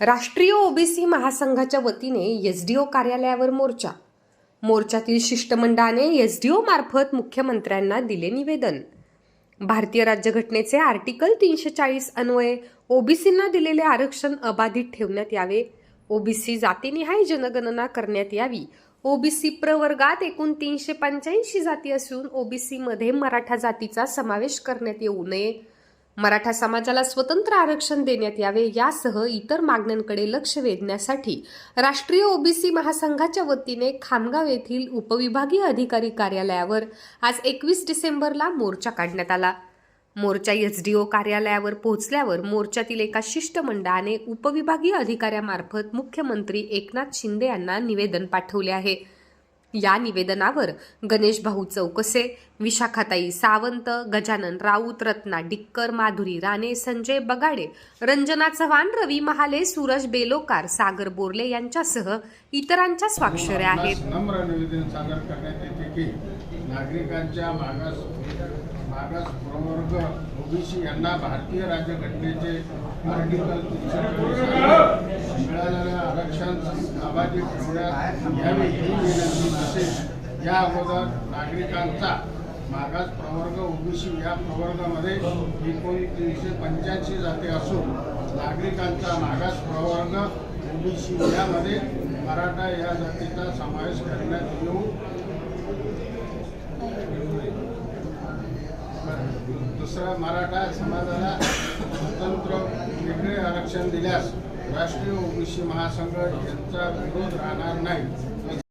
राष्ट्रीय ओबीसी महासंघाच्या वतीने एस डी ओ कार्यालयावर मोर्चा. मोर्चातील शिष्टमंडळाने एस डी मार्फत मुख्यमंत्र्यांना दिले निवेदन. भारतीय राज्यघटनेचे आर्टिकल तीनशे चाळीस अन्वये ओबीसींना दिलेले आरक्षण अबाधित ठेवण्यात यावे. ओबीसी जातीनिहाय जनगणना करण्यात यावी. ओबीसी प्रवर्गात एकूण तीनशे पंच्याऐंशी जाती असून ओबीसीमध्ये मराठा जातीचा समावेश करण्यात येऊ नये. मराठा समाजाला स्वतंत्र आरक्षण देण्यात यावे यासह इतर मागण्यांकडे लक्ष वेधण्यासाठी राष्ट्रीय ओबीसी महासंघाच्या वतीने खामगाव येथील उपविभागीय अधिकारी कार्यालयावर आज एकवीस डिसेंबरला मोर्चा काढण्यात आला. मोर्चा एसडीओ कार्यालयावर पोहोचल्यावर मोर्चातील एका शिष्टमंडळाने उपविभागीय अधिकाऱ्यामार्फत मुख्यमंत्री एकनाथ शिंदे यांना निवेदन पाठवले आहे. या निवेदनावर गणेश भाऊ चौकसे विशाखाताई सावंत गजानन राऊत रत्ना डिक्कर माधुरी राणे संजय बगाडे रंजना चव्हाण रवी महाले सूरज बेलोकार सागर बोर्ले यांच्यासह इतरांच्या स्वाक्षऱ्या आहेत. नम्र निवेदन सादर करण्यात येते की नागरिकांच्या मागास मागास प्रवर्ग ओबीसी यांना भारतीय राज्यघटनेचे आर्टिकल मिळालेल्या आरक्षण अबाधित ठेवण्यात यावे ही विनंती तसेच या अगोदर नागरिकांचा मागास प्रवर्ग ओबीसी या प्रवर्गामध्ये एकूण तीनशे पंच्याऐंशी जाती असून नागरिकांचा मागास प्रवर्ग ओबीसी यामध्ये मराठा या जातीचा समावेश करण्यात येऊ दुसरा मराठा समाजाला स्वतंत्र वेगळे आरक्षण दिल्यास राष्ट्रीय ओबीसी महासंघ यांचा विरोध राहणार नाही.